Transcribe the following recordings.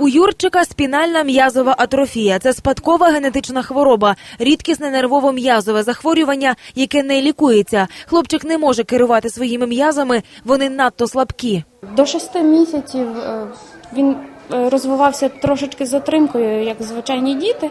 У Юрчика спінальна м'язова атрофія. Це спадкова генетична хвороба, рідкісне нервово-м'язове захворювання, яке не лікується. Хлопчик не може керувати своїми м'язами, вони надто слабкі. До шести місяців е, він е, розвивався трошечки з затримкою, як звичайні діти.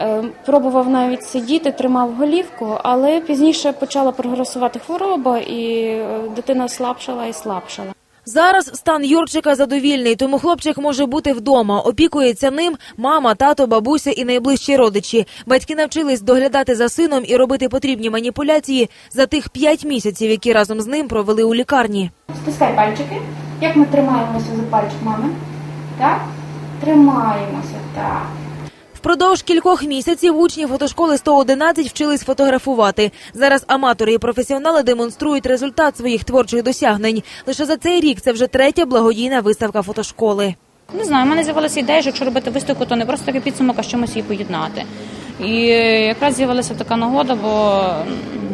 Е, Пробував навіть сидіти, тримав голівку, але пізніше почала прогресувати хвороба, і дитина слабшала і слабшала. Зараз стан Юрчика задовільний, тому хлопчик може бути вдома. Опікується ним мама, тато, бабуся і найближчі родичі. Батьки навчились доглядати за сином і робити потрібні маніпуляції за тих п'ять місяців, які разом з ним провели у лікарні. Стискай пальчики. Як ми тримаємося за пальчик мами? Так? Тримаємося, так. Впродовж кількох місяців учні фотошколи 111 вчились фотографувати. Зараз аматори і професіонали демонструють результат своїх творчих досягнень. Лише за цей рік це вже третя благодійна виставка фотошколи. Не знаю, у мене з'явилася ідея, що якщо робити виставку, то не просто такий підсумок, а з чимось її поєднати. І якраз з'явилася така нагода, бо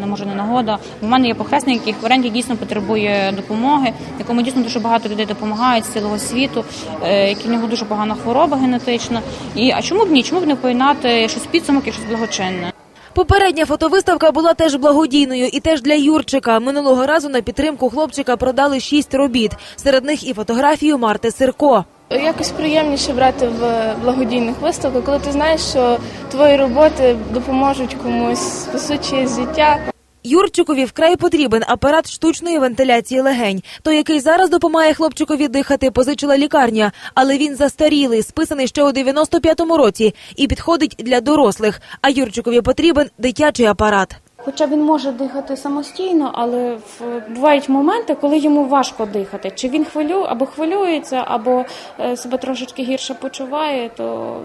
не може не нагода. У мене є похресник, який хворенький дійсно потребує допомоги, якому дійсно дуже багато людей допомагають з цілого світу, е, які в нього дуже погана хвороба генетична. І а чому б ні? Чому б не поєднати щось підсумок і щось благочинне? Попередня фотовиставка була теж благодійною і теж для Юрчика. Минулого разу на підтримку хлопчика продали шість робіт. Серед них і фотографію Марти Сирко. Якось приємніше брати в благодійних виставках, коли ти знаєш, що твої роботи допоможуть комусь спасуть чиєсь життя. Юрчикові вкрай потрібен апарат штучної вентиляції легень. Той, який зараз допомагає хлопчикові дихати, позичила лікарня, але він застарілий, списаний ще у 95-му році і підходить для дорослих. А Юрчикові потрібен дитячий апарат. Хоча він може дихати самостійно, але бувають моменти, коли йому важко дихати. Чи він хвилю або хвилюється, або е, себе трошечки гірше почуває, то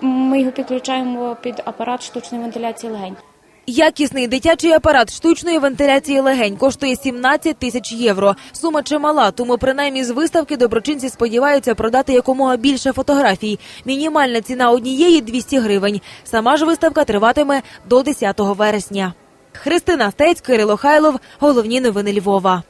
ми його підключаємо під апарат штучної вентиляції легень. Якісний дитячий апарат штучної вентиляції легень коштує 17 тисяч євро. Сума чимала, тому принаймні з виставки доброчинці сподіваються продати якомога більше фотографій. Мінімальна ціна однієї 200 гривень. Сама ж виставка триватиме до 10 вересня. Христина Стець, Кирило Хайлов. Головні новини Львова.